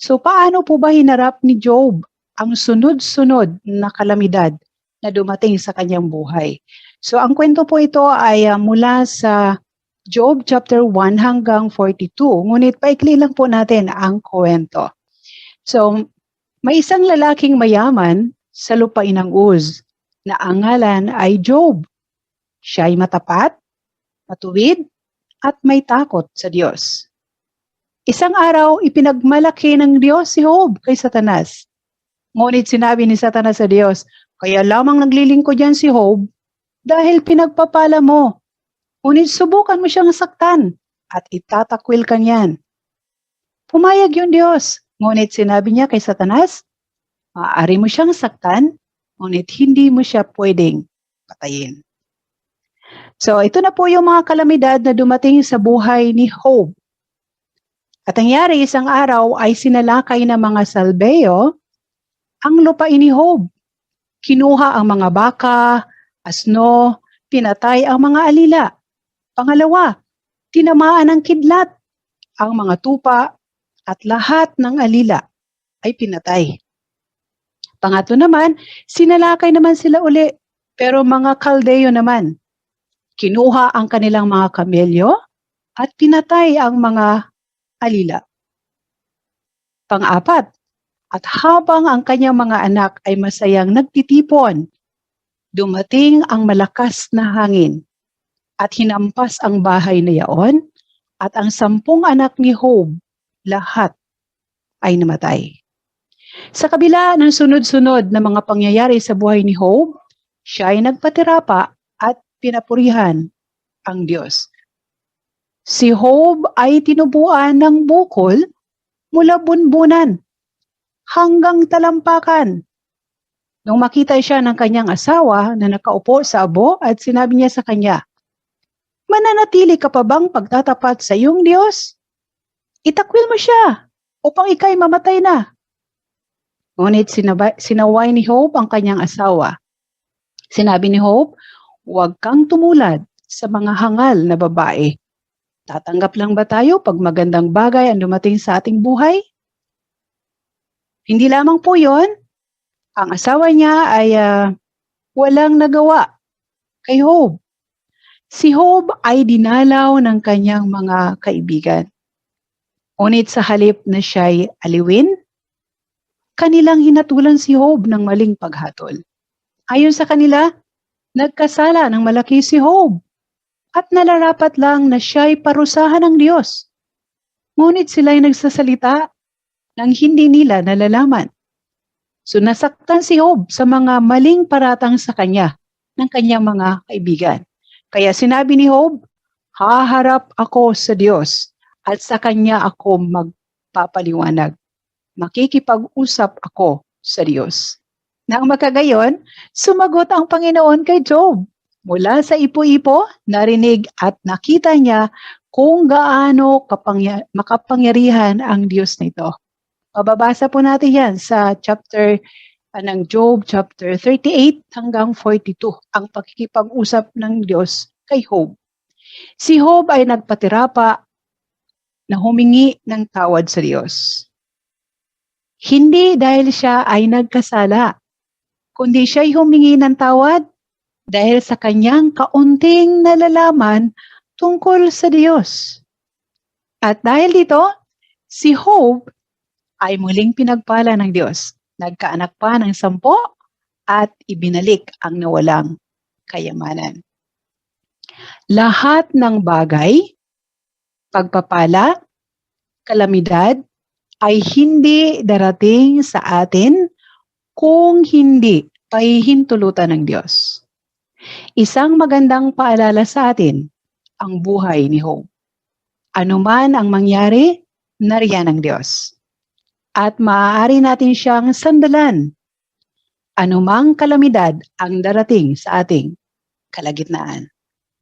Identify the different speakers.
Speaker 1: So paano po ba hinarap ni Job ang sunod-sunod na kalamidad na dumating sa kanyang buhay? So ang kwento po ito ay ah, mula sa Job chapter 1 hanggang 42. Ngunit paikli lang po natin ang kwento. So may isang lalaking mayaman sa lupain ng Uz na ang ngalan ay Job. Siya ay matapat, matuwid, at may takot sa Diyos. Isang araw, ipinagmalaki ng Diyos si Job kay Satanas. Ngunit sinabi ni Satanas sa Diyos, kaya lamang naglilingkod yan si Job dahil pinagpapala mo. Ngunit subukan mo siyang saktan at itatakwil ka niyan. Pumayag yung Diyos. Ngunit sinabi niya kay Satanas, maaari mo siyang saktan, ngunit hindi mo siya pwedeng patayin. So, ito na po yung mga kalamidad na dumating sa buhay ni Job. At nangyari isang araw ay sinalakay ng mga salbeo ang lupain ni Job. Kinuha ang mga baka, asno, pinatay ang mga alila. Pangalawa, tinamaan ng kidlat ang mga tupa at lahat ng alila ay pinatay. Pangatlo naman, sinalakay naman sila uli pero mga kaldeyo naman. Kinuha ang kanilang mga kamelyo at pinatay ang mga alila. Pang-apat, at habang ang kanyang mga anak ay masayang nagtitipon, dumating ang malakas na hangin at hinampas ang bahay na yaon at ang sampung anak ni Job, lahat ay namatay. Sa kabila ng sunod-sunod na mga pangyayari sa buhay ni Job, siya ay nagpatira pa at pinapurihan ang Diyos. Si Job ay tinubuan ng bukol mula bunbunan hanggang talampakan. Nung makita siya ng kanyang asawa na nakaupo sa abo at sinabi niya sa kanya, Mananatili ka pa bang pagtatapat sa iyong Diyos? Itakwil mo siya upang ikay mamatay na. Ngunit sinabay, sinaway ni Hope ang kanyang asawa. Sinabi ni Hope, huwag kang tumulad sa mga hangal na babae. Tatanggap lang ba tayo pag magandang bagay ang dumating sa ating buhay? Hindi lamang po yon, ang asawa niya ay ah, walang nagawa kay Hope. Si Hope ay dinalaw ng kanyang mga kaibigan. Ngunit sa halip na siya'y aliwin, kanilang hinatulan si Hope ng maling paghatol. Ayon sa kanila, nagkasala ng malaki si Hope at nalarapat lang na siya'y parusahan ng Diyos. Ngunit sila'y nagsasalita nang hindi nila nalalaman. So nasaktan si Job sa mga maling paratang sa kanya ng kanyang mga kaibigan. Kaya sinabi ni Job, haharap ako sa Diyos at sa kanya ako magpapaliwanag. Makikipag-usap ako sa Diyos. Nang makagayon, sumagot ang Panginoon kay Job. Mula sa ipo-ipo, narinig at nakita niya kung gaano kapangya- makapangyarihan ang Diyos nito. Mababasa po natin yan sa chapter uh, ng Job, chapter 38 hanggang 42, ang pakikipag-usap ng Diyos kay Job. Si Job ay nagpatira pa na humingi ng tawad sa Diyos. Hindi dahil siya ay nagkasala, kundi siya'y humingi ng tawad dahil sa kanyang kaunting nalalaman tungkol sa Diyos. At dahil dito, si Job ay muling pinagpala ng Diyos. Nagkaanak pa ng sampo at ibinalik ang nawalang kayamanan. Lahat ng bagay, pagpapala, kalamidad, ay hindi darating sa atin kung hindi pahihintulutan ng Diyos. Isang magandang paalala sa atin ang buhay ni Job. Ano man ang mangyari, nariyan ng Diyos at maaari natin siyang sandalan. Anumang kalamidad ang darating sa ating kalagitnaan.